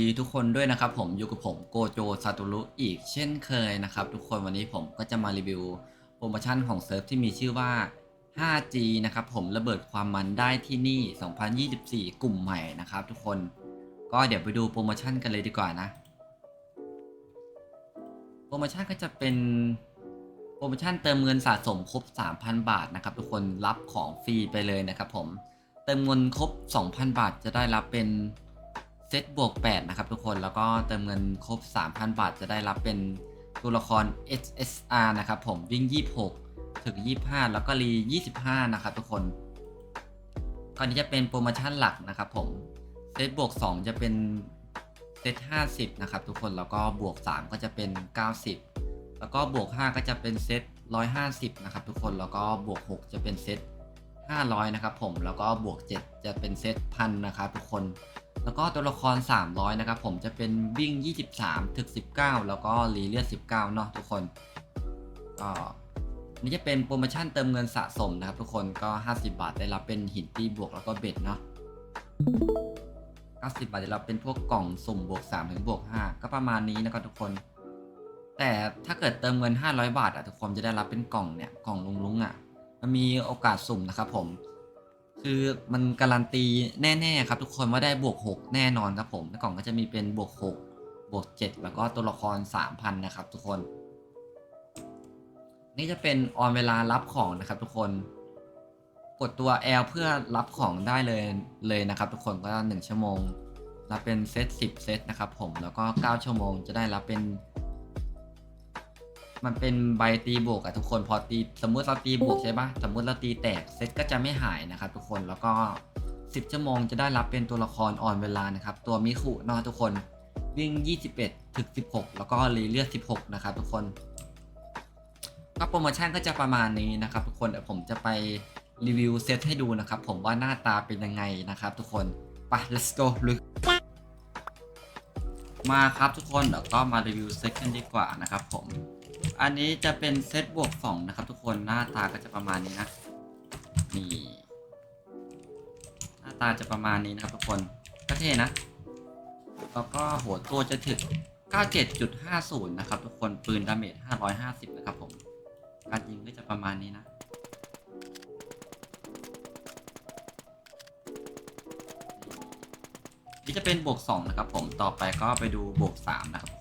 ดีทุกคนด้วยนะครับผมอยู่กับผมโกโจซาตุรุอีกเช่นเคยนะครับ ทุกคนวันนี้ผมก็จะมารีวิวโปรโมชั่นของเซิร์ฟที่มีชื่อว่า 5G นะครับผมระเบิดความมันได้ที่นี่ 2024 กลุ่มใหม่นะครับ ทุกคนก็เดี๋ยวไปดูโปรโมชั่นกันเลยดีกว่านะ โปรโมชั่นก็จะเป็นโปรโมชั่นเติมเงินสะสมครบ 3,000 บาทนะครับ ทุกคนรับของฟรีไปเลยนะครับผมเติมเงินครบ 2,000 บาทจะได้รับเป็น เซตบวก8นะครับทุกคนแล้วก็เติมเงินครบ 3,000 บาท จะได้รับเป็นตัวละคร SSR นะครับผมวิ่ง 26 ถึง 25 แล้วก็รี 25 นะครับทุกคนก่อนนี้จะเป็นโปรโมชั่นหลักนะครับผมเซตบวก 2 จะเป็นเซต50 นะครับทุกคนแล้วก็บวก 3 ก็จะเป็น 90 แล้วก็บวก 5 ก็จะเป็นเซต150 นะครับทุกคนแล้วก็บวก 6 จะเป็นเซต500 นะครับผมแล้วก็บวก 7 จะเป็นเซตพันนะครับทุกคน แล้วก็ตัวละคร 300 นะครับ ผมจะเป็นวิ่ง 23 ถึก 19 แล้วก็รีเลือด 19 เนาะทุกคนก็นี่จะเป็นโปรโมชั่นเติมเงินสะสมนะครับ ทุกคนก็ 50 บาทได้รับเป็นหินตีบวกแล้วก็เบ็ดเนาะ90 บาทได้รับเป็นพวกกล่องสุ่มบวก 3 ถึงบวก 5 ก็ประมาณนี้นะครับทุกคน แต่ถ้าเกิดเติมเงิน 500 บาทอะทุกคนจะได้รับเป็นกล่องเนี่ยกล่องลุงๆอะมันมีโอกาสสุ่มนะครับผม คือมันการันตีแน่ๆครับทุกคนว่าได้บวก 6 แน่นอนครับผมในกล่องก็จะมีเป็นบวก 6 บวก 7 แล้วก็ตัวละคร 3,000 นะครับทุกคน นี่จะเป็นออนเวลารับของนะครับทุกคน กดตัว L เพื่อรับของได้เลยเลยนะครับ ทุกคนก็ 1 ชั่วโมงรับเป็นเซต10 เซตนะครับผมแล้วก็ 9 ชั่วโมงจะได้รับเป็น มันเป็นใบตีบวกอะทุกคนพอตีสมมุติเราตีบวกใช่ปะสมมุติเราตีแตกเซตก็จะไม่หายนะครับทุกคนแล้วก็ 10 ชั่วโมงจะได้รับเป็นตัวละครอ่อนเวลานะครับ ตัวมิคุเนาะทุกคนวิ่ง 21 ถึง 16 แล้วก็รีเลือด 16 นะครับทุกคนก็โปรโมชั่นก็จะประมาณนี้นะครับทุกคนเดี๋ยวผมจะไปรีวิวเซตให้ดูนะครับ ผมว่าหน้าตาเป็นยังไงนะครับทุกคนไป let's go ลุยมาครับทุกคนเดี๋ยวก็มารีวิวเซตกันดีกว่านะครับผม อันนี้จะเป็นเซตบวกสองนะครับ ทุกคนหน้าตาก็จะประมาณนี้นะ นี่ หน้าตาจะประมาณนี้นะครับทุกคนก็เท่นะ แล้วก็หัวตัวจะถึง 97.50 นะครับ ทุกคนปืนดาเมจ 550 นะครับผม การยิงก็จะประมาณนี้นะนี่จะเป็นบวก 2 นะครับผมต่อไปก็ไปดูบวก 3 นะครับ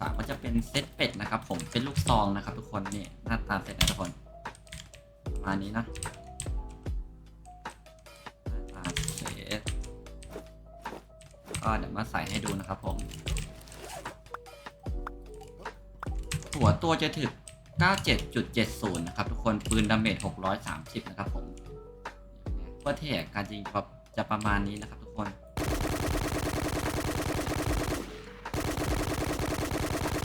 สามก็จะเป็นเซตเป็ดนะครับ ผมเป็นลูกซองนะครับ ทุกคนนี่หน้าตาเสร็จนะทุกคนประมาณนี้นะหน้าตาเสร็จก็เดี๋ยวมาใส่ให้ดูนะครับ ผมหัวตัวจะถึก 97.70 นะครับ ทุกคนปืนดาเมจ630 นะครับ ผมเพื่อเทกการยิงจะประมาณนี้นะครับ ทุกคน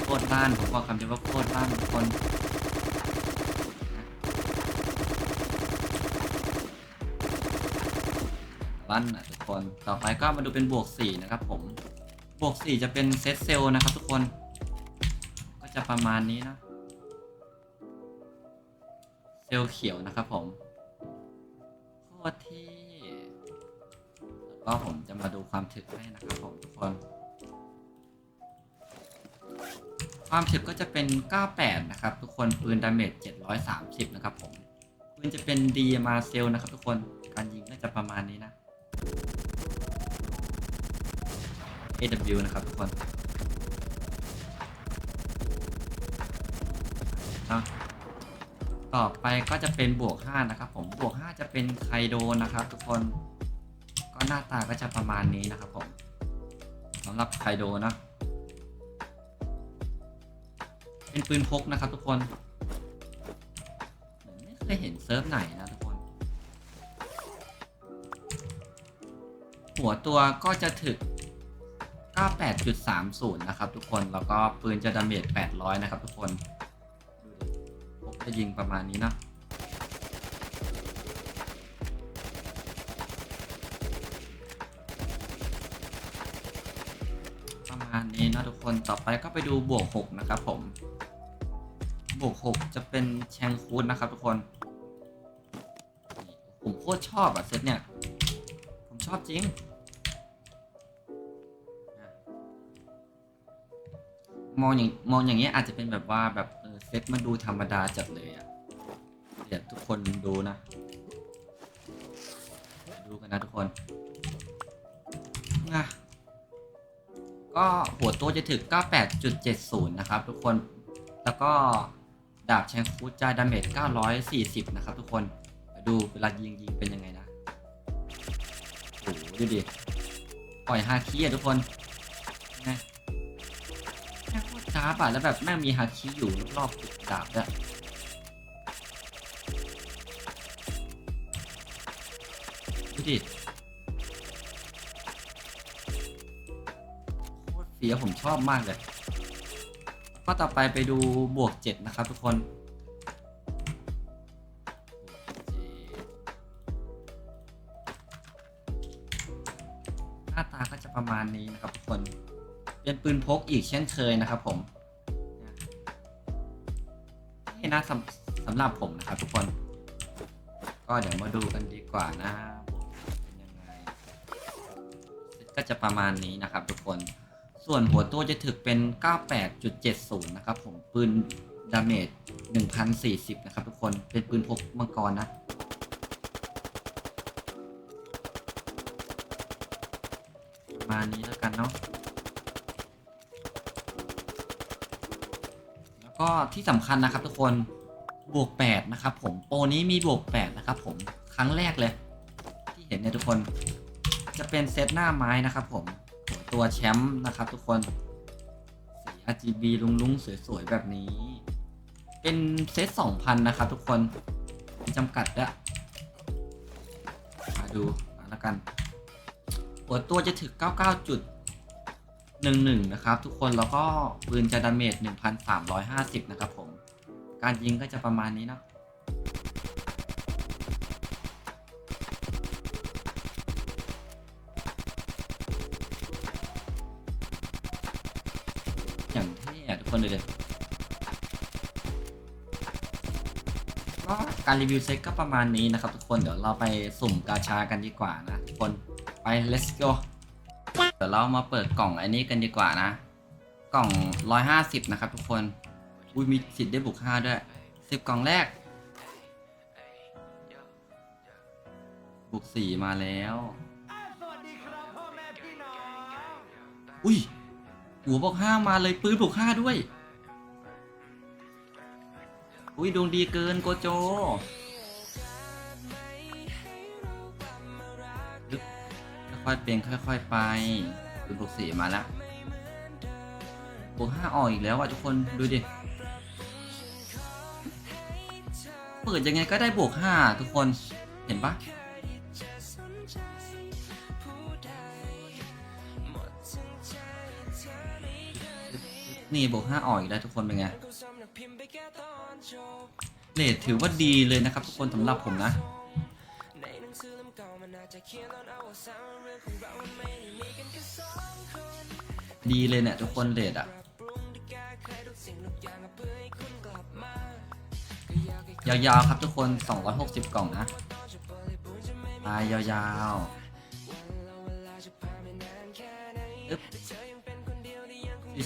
โค ตรล้านผมบอกคำเดียวว่าโคตรล้านทุกคนล้านนะทุกคน ต่อไปก็มาดูเป็นบวกสี่นะครับผม บวกสี่จะเป็นเซตเซลนะครับทุกคน ก็จะประมาณนี้นะ เซลเขียวนะครับผม โคตรที่ แล้วก็ผมจะมาดูความถึกให้นะครับผมทุกคน ความถึกก็จะเป็น 98 นะครับ ทุกคนปืนดาเมจ730 นะครับผมปืนจะเป็น d มาเซลนะครับทุกคนการยิงก็จะประมาณนี้นะ AW นะครับทุกคนนะต่อไปก็จะเป็นบวก 5 นะครับผมบวก 5 จะเป็นไคโดนะครับ ทุกคนก็หน้าตาก็จะประมาณนี้นะครับผมสำหรับไคโดนะ เป็นปืนพกนะครับทุกคนเหมือนไม่เคยเห็นเซิร์ฟไหนนะทุกคน หัวตัวก็จะถึก 98.30 นะครับทุกคน แล้วก็ปืนจะดาเมจ 800 นะครับทุกคนดูดิพกจะยิงประมาณนี้นะประมาณนี้นะทุกคน ต่อไปก็ไปดูบวก 6 นะครับผม บวกหกจะเป็นแชงคูดนะครับทุกคน ผมโคตรชอบอะเซตเนี่ย ผมชอบจริง มองอย่างมองอย่างเงี้ยอาจจะเป็นแบบว่าแบบเซตมันดูธรรมดาจัดเลยอะเดี๋ยวทุกคนดูนะ ดูกันนะทุกคนนะก็หัวตัวจะถึง 98.70 นะครับทุกคน แล้วก็ ดาบแชงคูดจ่ายดาเมจ940 นะครับทุกคนมาดูเวลายิงยิงเป็นยังไงนะโอ้โหดูดิปล่อยฮาคิอะทุกคนไงแม่งโคตรจ้าบอะแล้วแบบแม่งมีฮาคิอยู่รอบๆดาบด้วยดูดิโคตรเฟี้ยผมชอบมากเลย ก็ต่อไปไปดูบวกเจ็ดนะครับทุกคนหน้าตาก็จะประมาณนี้นะครับทุกคน เป็นปืนพกอีกเช่นเคยนะครับผมนี่นะสำสำหรับผมนะครับทุกคน ก็เดี๋ยวมาดูกันดีกว่านะบวกเป็นยังไงก็จะประมาณนี้นะครับทุกคน ส่วนหัวตัวจะถึกเป็น 98.70 นะครับผมปืนดาเมจ1040 นะครับทุกคนเป็นปืนพกมังกรนะ มานี้แล้วกันเนาะแล้วก็ที่สำคัญนะครับทุกคนบวก 8 นะครับผมโปรนี้มีบวก 8 นะครับผมครั้งแรกเลย ที่เห็นเนี่ยทุกคนจะเป็นเซตหน้าไม้นะครับผม ตัวแชมป์นะครับทุกคนสี RGB ลุงลุงๆสวย ๆ แบบนี้ เป็นเซต2,000 นะครับทุกคนมีจำกัดด้วยมาดูแล้วกัน หัวตัวจะถึง 99.11 นะครับทุกคนแล้วก็ปืนจะดาเมจ 1,350 นะครับผม การยิงก็จะประมาณนี้เนาะ คนเลยก็การรีวิวเซ็ตก็ประมาณนี้นะครับทุกคนเดี๋ยวเราไปสุ่มกาชากันดีกว่านะทุกคนไป let's go เดี๋ยวเรามาเปิดกล่องอ้นี้กันดีกว่านะ กล่อง 150 นะครับทุกคนอุ้ยมีสิทธิ์ได้บุก5ด้วย 10 กล่องแรก บุก 4 มาแล้วสวัสดีครับพ่อแม่พี่น้องอุ้ย หัวบอกห้ามาเลยปืนบอกห้าด้วย อุ้ยดวงดีเกินโกโจค่อยเป็นค่อย ๆ ไปปืนบวกสี่มาแล้วบวกห้าออกอีกแล้วอะทุกคนดูดิ เปิดยังไงก็ได้บวกห้าทุกคนเห็นปะ นี่บวกห้าออกอีกแล้วทุกคนเป็นไงเลทถือว่าดีเลยนะครับทุกคนสำหรับผมนะดีเลยเนี่ยทุกคนเลทอะยาวๆครับทุกคน 260 กล่องนะมายาวๆ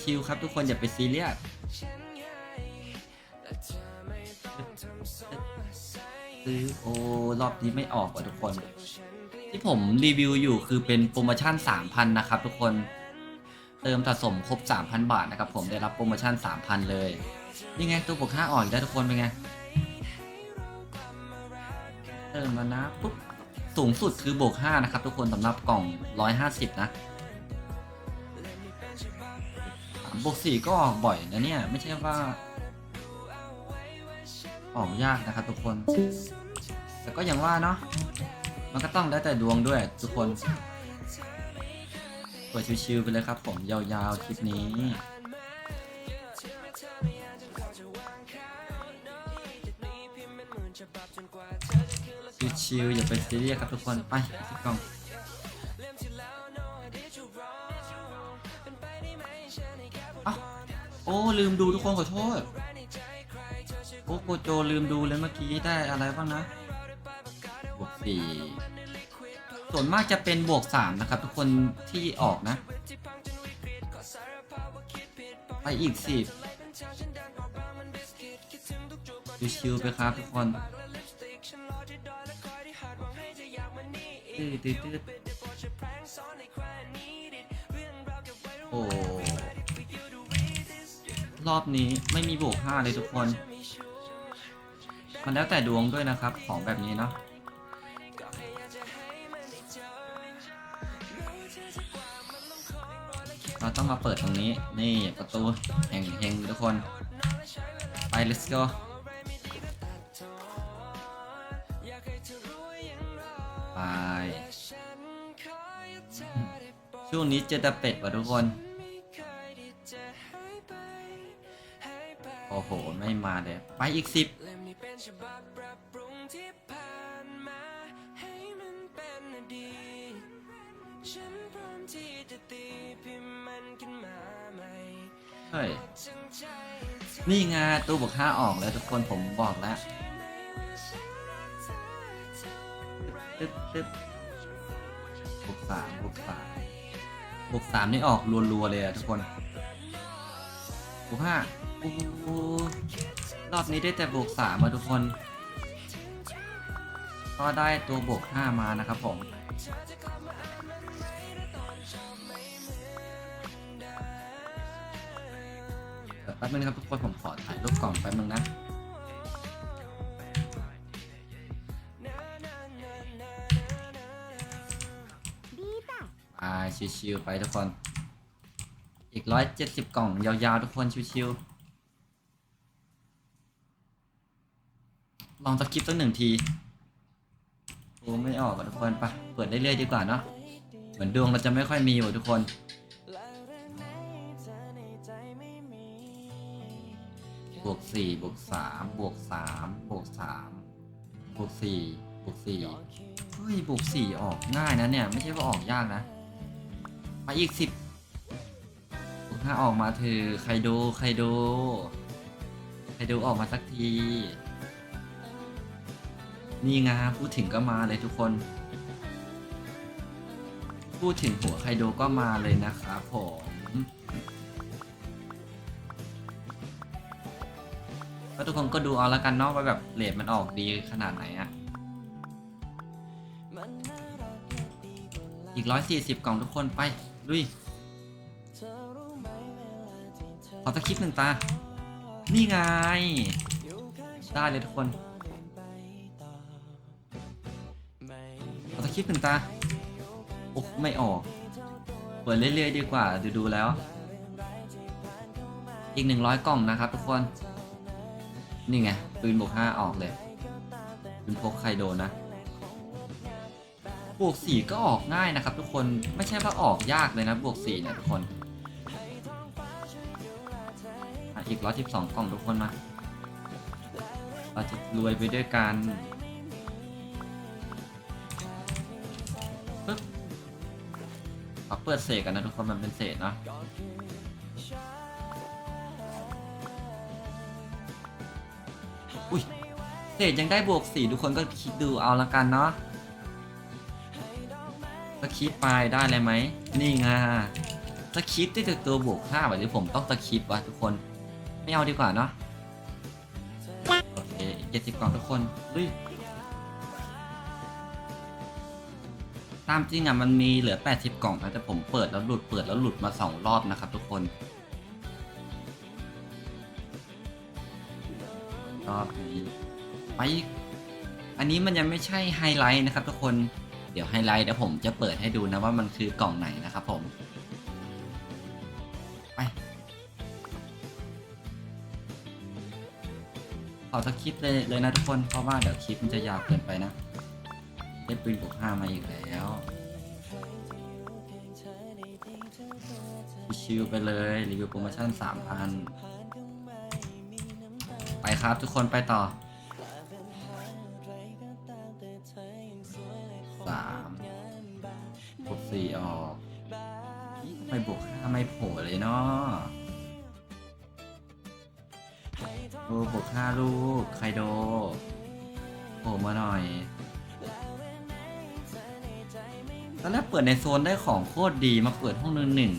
ชิวๆครับทุกคนอย่าไปซีเรียสซื้อโอ้รอบนี้ไม่ออกว่ะทุกคน ที่ผมรีวิวอยู่คือเป็นโปรโมชั่น 3,000 นะครับ ทุกคนเติมสะสมครบ 3,000 บาทนะครับ ผมได้รับโปรโมชั่น 3,000 เลยนี่ไงตัวบวก5อ่อนได้ทุกคนเป็นไงเติมแล้วนะปุ๊บสูงสุดคือบวก5นะครับ ทุกคนสำหรับกล่อง 150 นะ บวก4ก็ออกบ่อยนะเนี่ย ไม่ใช่ว่า ออกยากนะครับทุกคน แต่ก็อย่างว่าเนาะมันก็ต้องแล้วแต่ดวงด้วยทุกคนเปิดชิวๆไปเลยครับ ผมยาวๆคลิปนี้ชิวๆอย่าไปซีเรียสครับทุกคนไปสิกล่อง อ้ลืมดูทุกคนขอโทษ โอ้โกโจลืมดูเลยเมื่อกี้ได้อะไรบ้างนะ บวกสี่ส่วนมากจะเป็นบวกสามนะครับ ทุกคนที่ออกนะ ไปอีกสิบชิวๆไปครับทุกคนตืดตืดตืดโอ้ รอบนี้ไม่มีบวกห้าเลยทุกคน มันแล้วแต่ดวงด้วยนะครับ ของแบบนี้เนาะเราต้องมาเปิดตรงนี้ นี่ประตูแห่งเฮงทุกคน ไป let's go ไปช่วงนี้เจอแต่เป็ดว่ะทุกคน โอ้โห ไม่มาเลยไปอีกสิบเฮ้ย นี่ไงตู้บวกห้าออกแล้วทุกคนผมบอกแล้วตึ๊บตึ๊บบวกสามบวกสามบวกสามนี่ออกรัวๆเลยอะทุกคน บวกห้าโอ้โหรอบนี้ได้แต่บวกสามมาทุกคน ก็ได้ตัวบวกห้ามานะครับผมเดี๋ยวแป๊บนึงนะครับทุกคนผมขอถ่ายรูปกล่องแป๊บนึงนะไปชิวๆไปทุกคนอีก ร้อยเจ็ดสิบกล่อง ยาวๆ ทุกคนชิวๆลองสกิปสักหนึ่งทีโอ้ไม่ออกอะทุกคนไปะเปิดเรื่อยๆดีกว่าเนาะเหมือนดวงเราจะไม่ค่อยมีว่ะทุกคนบวกสี่บวกสามบวกสามบวกสามบวกสี่บวกสี่เฮ้ยบวกสี่ออกง่ายนะเนี่ย ไม่ใช่ว่าออกยากนะไปอีกสิบ บวกห้าออกมาเถอใครดูใครดูใครดูออกมาสักที นี่ไงพูดถึงก็มาเลยทุกคน พูดถึงหัวใครดูก็มาเลยนะครับผมก็ทุกคนก็ดูเอาละกันเนาะว่าแบบเลทมันออกดีขนาดไหนอะอีกร้อยสี่สิบกล่องทุกคนไปลุย ขอตะคลิปหนึ่งตา นี่ไง ได้เลยทุกคน ขอตะคลิปหนึ่งตา โอ้ไม่ออกเปิดเรื่อยๆดีกว่า ดูดูๆแล้ว อีกหนึ่งร้อยกล่องนะครับทุกคน นี่ไง ปืนบวกห้าออกเลยปืนพกใครโดนนะบวกสี่ก็ออกง่ายนะครับทุกคนไม่ใช่ว่าออกยากเลยนะบวกสี่นี่ยทุกคน อีกร้อยสิบสองกล่องทุกคนมา เราจะรวยไปด้วยกันปึ๊บขอเปิดเศษกันนะทุกคนมันเป็นเศษเนาะอุ้ยเศษยังได้บวกสี่ทุกคนก็คิดดูเอาละกันเนาะสคริปไปได้เลยไหมนี่ไงสคริปได้ตัวบวกห้าแบบนี้ผมต้องสคริปวะทุกคน ไม่เอาดีกว่าเนาะโอเคเจ็ดสิบกล่องทุกคนดุยตามจริงอะมันมีเหลือ 80 กล่องนะแต่ผมเปิดแล้วหลุดเปิดแล้วหลุดมาสองรอบนะครับทุกคนรอบนี้ไปอันนี้มันยังไม่ใช่ไฮไลท์นะครับทุกคนเดี๋ยวไฮไลท์เดี๋ยวผมจะเปิดให้ดูนะว่ามันคือกล่องไหนนะครับผม ขอสักคลิปเลยเลยนะทุกคน เพราะว่าเดี๋ยวคลิปมันจะยาวเกินไปนะได้ปืนบวกห้ามาอีกแล้วชิวๆไปเลยรีวิวโปรโมชั่นสามพันไปครับทุกคนไปต่อ ผล่มาหน่อยตอนแรกเปิดในโซนได้ของโคตรดีมาเปิดห้องหนึ่งหนึ่ง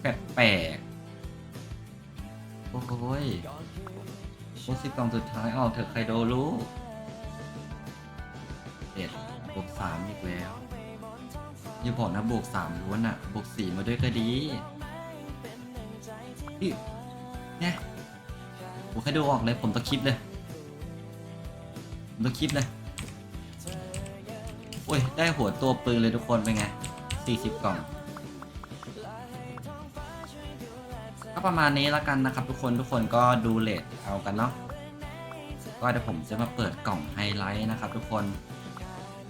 แปลกๆ โอ้ยโอ้สิบกล่องสุดท้ายออกเถอะใครโดรู้เอ็ดบวกสามอีกแล้ว อย่าบอกนะบวกสามล้วนอะบวกสี่มาด้วยก็ดีเนี่ยผมแค่ดูออกเลยผมต้องคลิปเลย ผมต้องคลิปเลย โอ้ย ได้หัวตัวปืนเลยทุกคน เป็นไง 40 กล่อง ก็ประมาณนี้แล้วกันนะครับทุกคน ทุกคนก็ดูเลทเอากันเนาะ ก็เดี๋ยวผมจะมาเปิดกล่องไฮไลท์นะครับทุกคน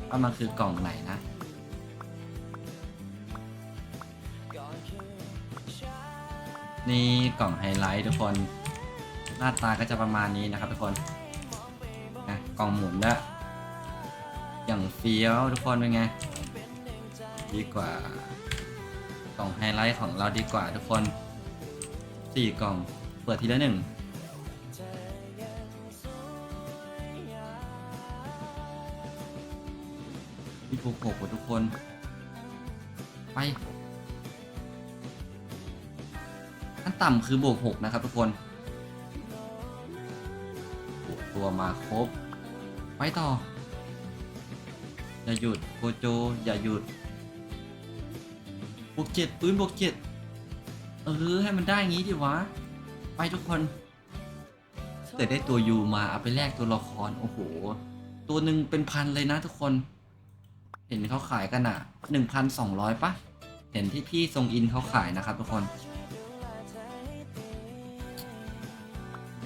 ว่ามันคือกล่องไหนนะนี่กล่องไฮไลท์ทุกคน หน้าตาก็จะประมาณนี้นะครับทุกคน กล่องหมุนด้วยอย่างเฟี้ยวทุกคนเป็นไง ดีกว่ากล่องไฮไลท์ของเราดีกว่าทุกคนสี่กล่องเปิดทีละหนึ่งมีบวกหกว่ะทุกคน ไปขั้นต่ำคือบวกหกนะครับทุกคนตัวมาครบ ไปต่อ อย่าหยุดโกโจ อย่าหยุดบวกเจ็ดปืนบวกเจ็ดเออให้มันได้งี้ดิวะ ไปทุกคน แต่ได้ตัวยูมาเอาไปแลกตัวละคร โอ้โห ตัวหนึ่งเป็นพันเลยนะทุกคน เห็นเขาขายกันอะหนึ่งพันสองร้อยปะเห็นที่พี่ทรงอินเขาขายนะครับทุกคน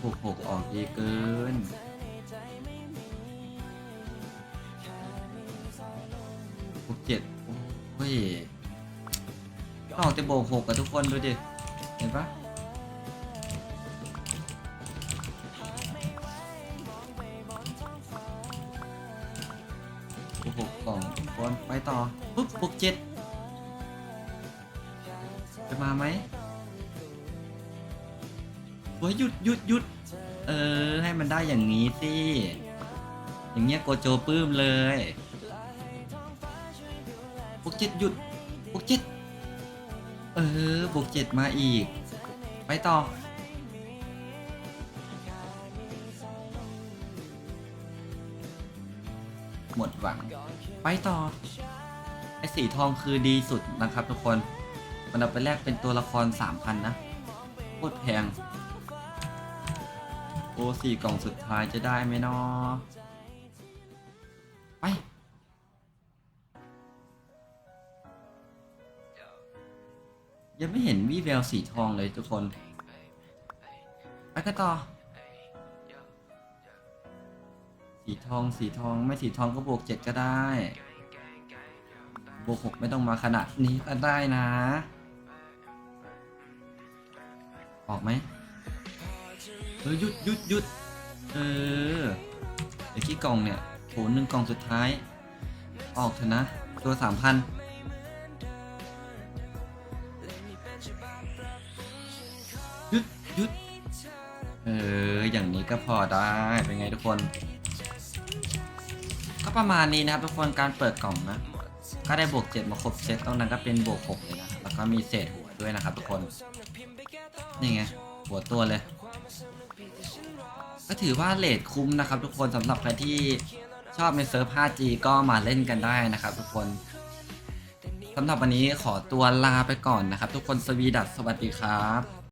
หกหกออกดีเกิน บวกเจ็ดโอ้ยออกแต่โบกหกกับทุกคนดูดิ เห็นปะบกหกกล่องทุกคนไปต่อ ปุ๊บบวกเจ็ดจะมาไหมโอ้ยหยุดหยุดหยุดเออ ให้มันได้อย่างนี้สิ อย่างเงี้ยโกโจปลื้มเลย บวกเจ็ดหยุดบวกเจ็ดเออบวกเจ็ดมาอีก ไปต่อ หมดหวัง ไปต่อ ไอสีทองคือดีสุดนะครับทุกคน มันเอาไปแลกเป็นตัวละคร 3,000 นะโคตรแพง โอ้สี่กล่องสุดท้ายจะได้ไหมเนาะไป ยังไม่เห็นวีแววสีทองเลยทุกคนไปกันต่อ สีทองสีทองไม่สีทองก็บวกเจ็ดก็ได้ บวกหกไม่ต้องมาขนาดนี้ก็ได้นะ ออกไหมเออหยุดหยุดหยุดเออเดี๋ยวขี้กล่องเนี่ยโหหนึ่งกล่องสุดท้าย ออกเถอะนะ ตัวสามพัน อ อย่างนี้ก็พอได้ เป็นไงทุกคน ก็ประมาณนี้นะครับทุกคน การเปิดกล่องนะ ก็ได้บวกเจ็ดมาครบเซตตรงนั้นก็เป็นบวกหกเลยนะ แล้วก็มีเศษหัวด้วยนะครับทุกคน นี่ไง หัวตัวเลย ก็ถือว่าเลทคุ้มนะครับทุกคนสำหรับใครที่ชอบในเซิร์ฟ 5G ก็มาเล่นกันได้นะครับทุกคนสำหรับวันนี้ขอตัวลาไปก่อนนะครับ ทุกคนสวีดัสสวัสดีครับ